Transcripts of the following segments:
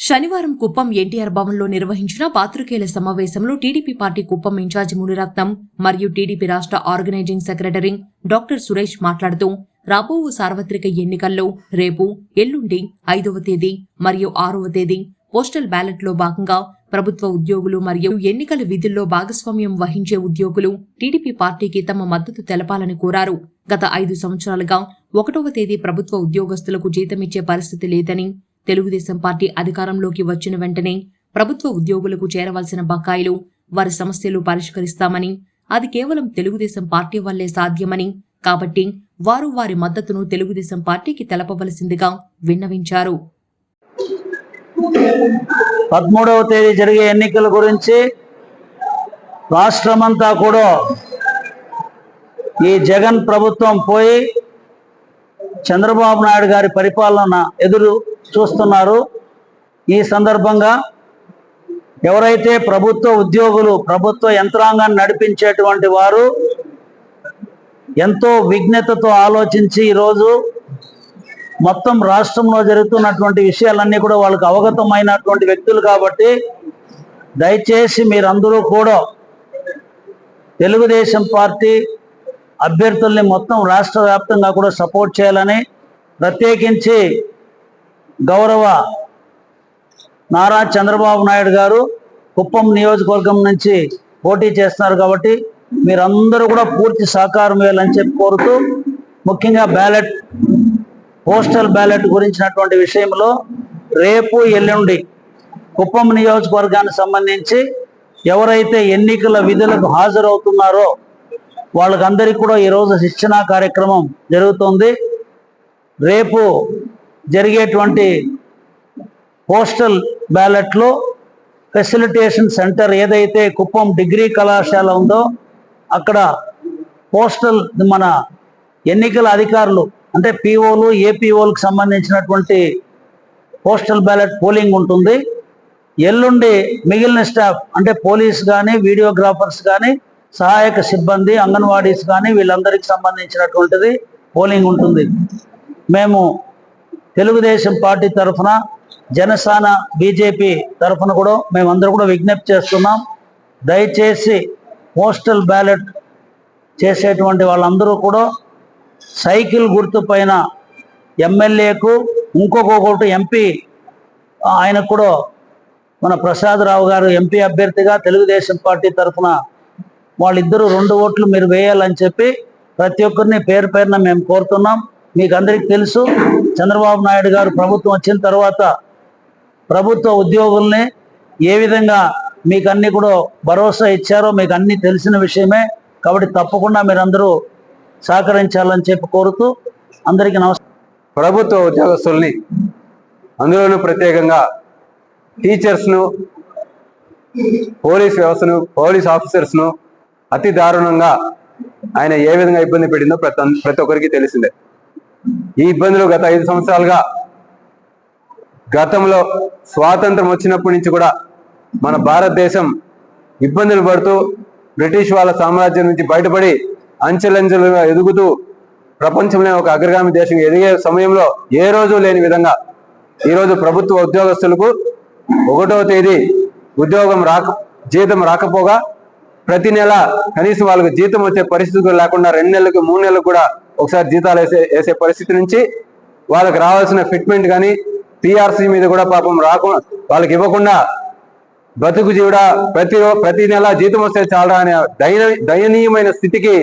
శనివారం కుప్పం ఎన్టీఆర్ భవన్లో నిర్వహించిన పాత్రికేయుల సమావేశంలో TDP party Kuppam incharge Muniratnam మరియు టీడీపీ రాష్ట్ర ఆర్గనైజింగ్ సెక్రటరీ డాక్టర్ సురేష్ మాట్లాడుతూ రాబో సార్వత్రిక ఎన్నికల్లో రేపు ఎల్లుండి ఐదవ తేదీ మరియు ఆరవ తేదీ పోస్టల్ బ్యాలెట్లో భాగంగా ప్రభుత్వ ఉద్యోగులు మరియు ఎన్నికల విధుల్లో భాగస్వామ్యం వహించే ఉద్యోగులు టీడీపీ పార్టీకి తమ మద్దతు తెలపాలని కోరారు. గత ఐదు సంవత్సరాలుగా ఒకటవ తేదీ ప్రభుత్వ ఉద్యోగస్తులకు జీతమిచ్చే పరిస్థితి లేదని తెలుగుదేశం పార్టీ అధికారంలోకి వచ్చిన వెంటనే ప్రభుత్వ ఉద్యోగులకు చేరవలసిన బకాయిలు వారి సమస్యలు పరిష్కరిస్తామని అది కేవలం తెలుగుదేశం పార్టీ వల్లే సాధ్యమని కాబట్టి వారు వారి మద్దతును తెలుగుదేశం పార్టీకి తెలపవలసిందిగా విన్నవించారు. పదమూడవ తేదీ జరిగే ఎన్నికల గురించి రాష్ట్రమంతా కూడా ఈ జగన్ ప్రభుత్వం పోయి చంద్రబాబు నాయుడు గారి పరిపాలన ఎదురు చూస్తున్నారు. ఈ సందర్భంగా ఎవరైతే ప్రభుత్వ ఉద్యోగులు ప్రభుత్వ యంత్రాంగాన్ని నడిపించేటువంటి వారు ఎంతో విఘ్నతతో ఆలోచించి ఈరోజు మొత్తం రాష్ట్రంలో జరుగుతున్నటువంటి విషయాలన్నీ కూడా వాళ్ళకి అవగతమైనటువంటి వ్యక్తులు కాబట్టి దయచేసి మీరందరూ కూడా తెలుగుదేశం పార్టీ అభ్యర్థుల్ని మొత్తం రాష్ట్ర వ్యాప్తంగా కూడా సపోర్ట్ చేయాలని ప్రత్యేకించి గౌరవ నారా చంద్రబాబు నాయుడు గారు కుప్పం నియోజకవర్గం నుంచి పోటీ చేస్తున్నారు కాబట్టి మీరందరూ కూడా పూర్తి సహకారం వేయాలని చెప్పి కోరుతూ ముఖ్యంగా బ్యాలెట్ పోస్టల్ బ్యాలెట్ గురించినటువంటి విషయంలో రేపు ఎల్లుండి కుప్పం నియోజకవర్గానికి సంబంధించి ఎవరైతే ఎన్నికల విధులకు హాజరవుతున్నారో వాళ్ళకందరికీ కూడా ఈరోజు శిక్షణ కార్యక్రమం జరుగుతుంది. రేపు జరిగేటువంటి పోస్టల్ బ్యాలెట్లో ఫెసిలిటేషన్ సెంటర్ ఏదైతే కుప్పం డిగ్రీ కళాశాల ఉందో అక్కడ పోస్టల్ మన ఎన్నికల అధికారులు అంటే పిఓలు ఏపీఓలకు సంబంధించినటువంటి పోస్టల్ బ్యాలెట్ పోలింగ్ ఉంటుంది. ఎల్లుండి మిగిలిన స్టాఫ్ అంటే పోలీస్ కానీ వీడియోగ్రాఫర్స్ కానీ సహాయక సిబ్బంది అంగన్వాడీస్ కానీ వీళ్ళందరికీ సంబంధించినటువంటిది పోలింగ్ ఉంటుంది. మేము తెలుగుదేశం పార్టీ తరఫున జనసేన బీజేపీ తరఫున కూడా మేమందరూ కూడా విజ్ఞప్తి చేస్తున్నాం. దయచేసి పోస్టల్ బ్యాలెట్ చేసేటువంటి వాళ్ళందరూ కూడా సైకిల్ గుర్తు పైన ఎమ్మెల్యేకు ఇంకొకటి ఎంపీ ఆయనకు కూడా మన ప్రసాదరావు గారు ఎంపీ అభ్యర్థిగా తెలుగుదేశం పార్టీ తరఫున వాళ్ళిద్దరూ రెండు ఓట్లు మీరు వేయాలని చెప్పి ప్రతి ఒక్కరిని పేరు పేరున మేము కోరుతున్నాం. మీకు అందరికీ తెలుసు చంద్రబాబు నాయుడు గారు ప్రభుత్వం వచ్చిన తర్వాత ప్రభుత్వ ఉద్యోగుల్ని ఏ విధంగా మీకు అన్ని కూడా భరోసా ఇచ్చారో మీకు అన్ని తెలిసిన విషయమే. కాబట్టి తప్పకుండా మీరందరూ సహకరించాలని చెప్పి కోరుతూ అందరికీ నమస్కారం ప్రభుత్వ ఉద్యోగస్తుల్ని అందులోనూ ప్రత్యేకంగా టీచర్స్ను పోలీస్ వ్యవస్థను పోలీస్ ఆఫీసర్స్ను అతి దారుణంగా ఆయన ఏ విధంగా ఇబ్బంది పెట్టిందో ప్రతి ప్రతి ఒక్కరికి తెలిసిందే. ఈ ఇబ్బందులు గత ఐదు సంవత్సరాలుగా గతంలో స్వాతంత్రం వచ్చినప్పటి నుంచి కూడా మన భారతదేశం ఇబ్బందులు పడుతూ బ్రిటిష్ వాళ్ళ సామ్రాజ్యం నుంచి బయటపడి అంచెలంచెలుగా ఎదుగుతూ ప్రపంచంలో ఒక అగ్రగామి దేశం ఎదిగే సమయంలో ఏ రోజు లేని విధంగా ఈరోజు ప్రభుత్వ ఉద్యోగస్తులకు ఒకటో తేదీ ఉద్యోగం రాక జీతం రాకపోగా ప్రతి నెల కనీసం వాళ్ళకి జీతం వచ్చే పరిస్థితులు లేకుండా రెండు నెలలకు మూడు నెలలకు కూడా ఒకసారి జీతాలు వేసే వేసే పరిస్థితి నుంచి వాళ్ళకి రావాల్సిన ఫిట్మెంట్ కానీ పిఆర్సీ మీద కూడా పాపం రాకుండా వాళ్ళకి ఇవ్వకుండా బతుకు జీవుడా ప్రతి ప్రతి నెల జీతం వస్తే చాలా అనే దయన దయనీయమైన స్థితికి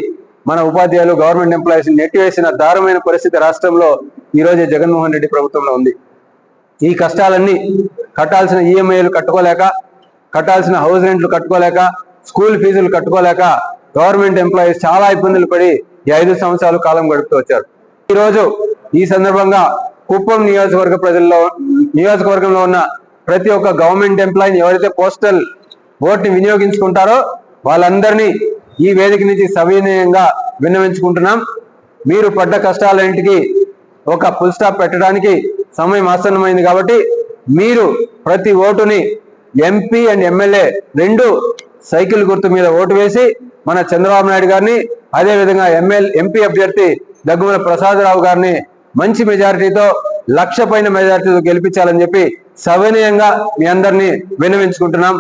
మన ఉపాధ్యాయులు గవర్నమెంట్ ఎంప్లాయీస్ నెట్టివేసిన దారుణమైన పరిస్థితి రాష్ట్రంలో ఈ జగన్మోహన్ రెడ్డి ప్రభుత్వంలో ఉంది. ఈ కష్టాలన్నీ కట్టాల్సిన ఈఎంఐలు కట్టుకోలేక కట్టాల్సిన హౌస్ రెంట్లు కట్టుకోలేక స్కూల్ ఫీజులు కట్టుకోలేక గవర్నమెంట్ ఎంప్లాయీస్ చాలా ఇబ్బందులు పడి ఈ ఐదు సంవత్సరాలు కాలం గడుపుతూ వచ్చారు. ఈ రోజు ఈ సందర్భంగా కుప్పం నియోజకవర్గ ప్రజల్లో నియోజకవర్గంలో ఉన్న ప్రతి ఒక్క గవర్నమెంట్ ఎంప్లాయీని ఎవరైతే పోస్టల్ ఓట్ని వినియోగించుకుంటారో వాళ్ళందరినీ ఈ వేదిక నుంచి సవినయంగా విన్నవించుకుంటున్నాం. మీరు పడ్డ కష్టాలన్నింటికి ఒక ఫుల్ స్టాప్ పెట్టడానికి సమయం ఆసన్నమైంది కాబట్టి మీరు ప్రతి ఓటుని ఎంపీ అండ్ ఎమ్మెల్యే రెండు సైకిల్ గుర్తు మీద ఓటు వేసి మన చంద్రబాబు నాయుడు గారిని అదే విధంగా ఎమ్మెల్యే ఎంపీ అభ్యర్థి దగ్గుమల ప్రసాదరావు గారిని మంచి మెజారిటీతో లక్ష పైన మెజారిటీతో గెలిపించాలని చెప్పి సవినయంగా మీ అందరినీ విన్నవించుకుంటున్నాం.